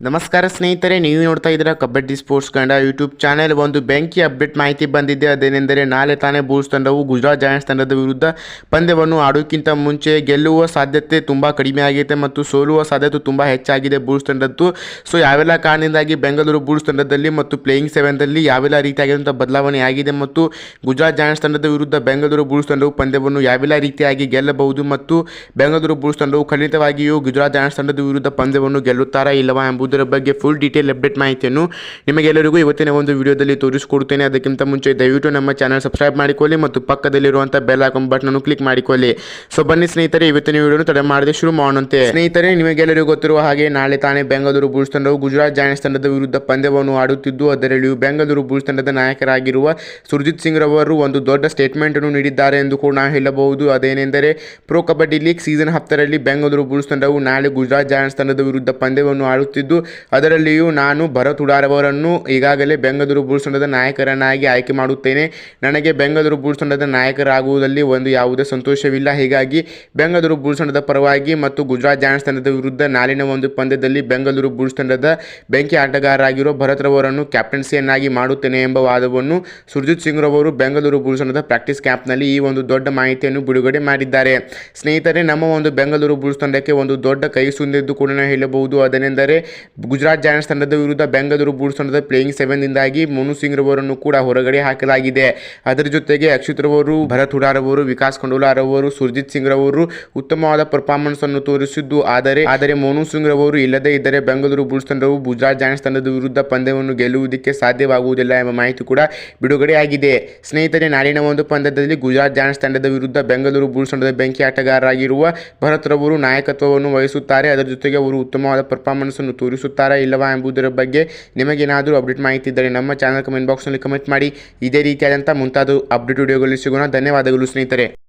ನಮಸ್ಕಾರ ಸ್ನೇಹಿತರೆ, ನೀವು ನೋಡ್ತಾ ಇದ್ದೀರಾ ಕಬಡ್ಡಿ ಸ್ಪೋರ್ಟ್ಸ್ ಕಂಡ ಯೂಟ್ಯೂಬ್ ಚಾನೆಲ್. ಒಂದು ಬೆಂಕಿ ಅಪ್ಡೇಟ್ ಮಾಹಿತಿ ಬಂದಿದೆ. ಅದೇನೆಂದರೆ, ನಾಳೆ ತಾನೇ ಬೂಲ್ಸ್ ತಂಡವು ಗುಜರಾತ್ ಜಾಯಂಟ್ಸ್ ತಂಡದ ವಿರುದ್ಧ ಪಂದ್ಯವನ್ನು ಆಡೋಕ್ಕಿಂತ ಮುಂಚೆ ಗೆಲ್ಲುವ ಸಾಧ್ಯತೆ ತುಂಬ ಕಡಿಮೆ ಆಗಿದೆ ಮತ್ತು ಸೋಲುವ ಸಾಧ್ಯತೆ ತುಂಬ ಹೆಚ್ಚಾಗಿದೆ ಬೂಲ್ಸ್ ತಂಡದ್ದು. ಸೊ, ಯಾವೆಲ್ಲ ಕಾರಣದಿಂದಾಗಿ ಬೆಂಗಳೂರು ಬೂಲ್ಸ್ ತಂಡದಲ್ಲಿ ಮತ್ತು ಪ್ಲೇಯಿಂಗ್ ಸೆವೆನ್ದಲ್ಲಿ ಯಾವೆಲ್ಲ ರೀತಿಯಾಗಿರುವಂಥ ಬದಲಾವಣೆ ಆಗಿದೆ ಮತ್ತು ಗುಜರಾತ್ ಜಾಯಂಟ್ಸ್ ತಂಡದ ವಿರುದ್ಧ ಬೆಂಗಳೂರು ಬೂಲ್ಸ್ ತಂಡವು ಪಂದ್ಯವನ್ನು ಯಾವೆಲ್ಲ ರೀತಿಯಾಗಿ ಗೆಲ್ಲಬಹುದು ಮತ್ತು ಬೆಂಗಳೂರು ಬೂಲ್ಸ್ ತಂಡವು ಖಂಡಿತವಾಗಿಯೂ ಗುಜರಾತ್ ಜಾಯಂಟ್ಸ್ ತಂಡದ ವಿರುದ್ಧ ಪಂದ್ಯವನ್ನು ಗೆಲ್ಲುತ್ತಾರಾ ಇಲ್ಲವಾ ಎಂಬುದರ ಬಗ್ಗೆ ಫುಲ್ ಡೀಟೇಲ್ ಅಪ್ಡೇಟ್ ಮಾಹಿತಿಯನ್ನು ನಿಮಗೆಲ್ಲರಿಗೂ ಇವತ್ತಿನ ಒಂದು ವಿಡಿಯೋದಲ್ಲಿ ತೋರಿಸಿಕೊಡುತ್ತೇನೆ. ಅದಕ್ಕಿಂತ ಮುಂಚೆ ದಯವಿಟ್ಟು ನಮ್ಮ ಚಾನಲ್ ಸಬ್ಸ್ಕ್ರೈಬ್ ಮಾಡಿಕೊಳ್ಳಿ ಮತ್ತು ಪಕ್ಕದಲ್ಲಿರುವಂಥ ಬೆಲ್ ಐಕಾನ್ ಬಟನ್ ಅನ್ನು ಕ್ಲಿಕ್ ಮಾಡಿಕೊಳ್ಳಿ. ಸೊ ಬನ್ನಿ ಸ್ನೇಹಿತರೆ, ಇವತ್ತಿನ ವಿಡಿಯೋ ತಡೆ ಮಾಡದೆ ಶುರು ಮಾಡುವಂತೆ ಸ್ನೇಹಿತರೆ, ನಿಮಗೆಲ್ಲರಿಗೂ ಗೊತ್ತಿರುವ ಹಾಗೆ ನಾಳೆ ತಾನೇ ಬೆಂಗಳೂರು ಬುಲ್ಸ್ ತಂಡವು ಗುಜರಾತ್ ಜಾಯಂಟ್ಸ್ ತಂಡದ ವಿರುದ್ಧ ಪಂದ್ಯವನ್ನು ಆಡುತ್ತಿದ್ದು, ಅದರಲ್ಲಿಯೂ ಬೆಂಗಳೂರು ಬುಲ್ಸ್ ತಂಡದ ನಾಯಕರಾಗಿರುವ ಸುರ್ಜಿತ್ ಸಿಂಗ್ ರವರು ಒಂದು ದೊಡ್ಡ ಸ್ಟೇಟ್ಮೆಂಟ್ ಅನ್ನು ನೀಡಿದ್ದಾರೆ ಎಂದು ಕೂಡ ನಾವು ಹೇಳಬಹುದು. ಅದೇನೆಂದರೆ ಪ್ರೊ ಕಬಡ್ಡಿ ಲೀಗ್ ಸೀಸನ್ ಹತ್ತರಲ್ಲಿ ಬೆಂಗಳೂರು ಬುಲ್ಸ್ ತಂಡವು ನಾಳೆ ಗುಜರಾತ್ ಜಾಯಂಟ್ಸ್ ತಂಡದ ವಿರುದ್ಧ ಪಂದ್ಯವನ್ನು ಆಡುತ್ತಿದ್ದು ಅದರಲ್ಲಿಯೂ ನಾನು ಭರತ್ ಉಡಾರವರನ್ನು ಈಗಾಗಲೇ ಬೆಂಗಳೂರು ಬುಲ್ಸ್ ತಂಡದ ನಾಯಕರನ್ನಾಗಿ ಆಯ್ಕೆ ಮಾಡುತ್ತೇನೆ. ನನಗೆ ಬೆಂಗಳೂರು ಬುಲ್ಸ್ ತಂಡದ ನಾಯಕರಾಗುವುದರಲ್ಲಿ ಒಂದು ಯಾವುದೇ ಸಂತೋಷವಿಲ್ಲ. ಹೀಗಾಗಿ ಬೆಂಗಳೂರು ಬುಲ್ಸ್ ತಂಡದ ಪರವಾಗಿ ಮತ್ತು ಗುಜರಾತ್ ಜಾಯಂಟ್ಸ್ ತಂಡದ ವಿರುದ್ಧ ನಾಳಿನ ಒಂದು ಪಂದ್ಯದಲ್ಲಿ ಬೆಂಗಳೂರು ಬುಲ್ಸ್ ತಂಡದ ಬೆಂಕಿ ಆಟಗಾರರಾಗಿರೋ ಭರತ್ ರವರನ್ನು ಕ್ಯಾಪ್ಟನ್ಸಿಯನ್ನಾಗಿ ಮಾಡುತ್ತೇನೆ ಎಂಬ ವಾದವನ್ನು ಸುರ್ಜಿತ್ ಸಿಂಗ್ ರವರು ಬೆಂಗಳೂರು ಬುಲ್ಸ್ ತಂಡದ ಪ್ರಾಕ್ಟೀಸ್ ಕ್ಯಾಂಪ್ನಲ್ಲಿ ಈ ಒಂದು ದೊಡ್ಡ ಮಾಹಿತಿಯನ್ನು ಬಿಡುಗಡೆ ಮಾಡಿದ್ದಾರೆ. ಸ್ನೇಹಿತರೆ, ನಮ್ಮ ಒಂದು ಬೆಂಗಳೂರು ಬುಲ್ಸ್ ತಂಡಕ್ಕೆ ಒಂದು ದೊಡ್ಡ ಕೈ ಸುಂದಿದ್ದು ಕೂಡ ಹೇಳಬಹುದು. ಅದನೆಂದರೆ ಗುಜರಾತ್ ಜಾಯಂಟ್ಸ್ ತಂಡದ ವಿರುದ್ಧ ಬೆಂಗಳೂರು ಬುಲ್ಸ್ ತಂಡದ ಪ್ಲೇಯಿಂಗ್ ಸೆವೆನ್ನಿಂದಾಗಿ ಮನು ಸಿಂಗ್ ರವರನ್ನು ಕೂಡ ಹೊರಗಡೆ ಹಾಕಲಾಗಿದೆ. ಅದರ ಜೊತೆಗೆ ಅಕ್ಷಿತ್ ರವರು, ಭರತ್ ಹುಡಾರ್ ಅವರು ವಿಕಾಸ್ ಖಂಡೋಲಾರ್ ಅವರು ಸುರ್ಜಿತ್ ಸಿಂಗ್ ರವರು ಉತ್ತಮವಾದ ಪರ್ಫಾರ್ಮೆನ್ಸ್ ಅನ್ನು ತೋರಿಸಿದ್ದು. ಆದರೆ ಆದರೆ ಮೋನು ಸಿಂಗ್ ರವರು ಇಲ್ಲದೇ ಇದ್ದರೆ ಬೆಂಗಳೂರು ಬುಲ್ಸ್ ತಂಡವು ಗುಜರಾತ್ ಜಾಯಂಟ್ಸ್ ತಂಡದ ವಿರುದ್ಧ ಪಂದ್ಯವನ್ನು ಗೆಲ್ಲುವುದಕ್ಕೆ ಸಾಧ್ಯವಾಗುವುದಿಲ್ಲ ಎಂಬ ಮಾಹಿತಿ ಕೂಡ ಬಿಡುಗಡೆಯಾಗಿದೆ. ಸ್ನೇಹಿತರೆ, ನಾಳಿನ ಒಂದು ಪಂದ್ಯದಲ್ಲಿ ಗುಜರಾತ್ ಜಾಯಂಟ್ಸ್ ತಂಡದ ವಿರುದ್ಧ ಬೆಂಗಳೂರು ಬುಲ್ಸ್ ತಂಡದ ಬೆಂಕಿ ಆಟಗಾರರಾಗಿರುವ ಭರತ್ ರವರು ನಾಯಕತ್ವವನ್ನು ವಹಿಸುತ್ತಾರೆ. ಅದರ ಜೊತೆಗೆ ಅವರು ಉತ್ತಮವಾದ ಪರ್ಫಾರ್ಮೆನ್ಸ್ ಅನ್ನು ತೋರಿಸುತ್ತಾರಾ ಇಲ್ಲವಾ ಎಂಬುದರ ಬಗ್ಗೆ ನಿಮಗೇನಾದರೂ ಅಪ್ಡೇಟ್ ಮಾಹಿತಿ ಇದ್ದರೆ ನಮ್ಮ ಚಾನಲ್ ಕಮೆಂಟ್ ಬಾಕ್ಸ್ನಲ್ಲಿ ಕಮೆಂಟ್ ಮಾಡಿ. ಇದೇ ರೀತಿಯಾದಂಥ ಮುಂತಾದ ಅಪ್ಡೇಟ್ ವಿಡಿಯೋಗಳು ಸಿಗೋಣ. ಧನ್ಯವಾದಗಳು ಸ್ನೇಹಿತರೆ.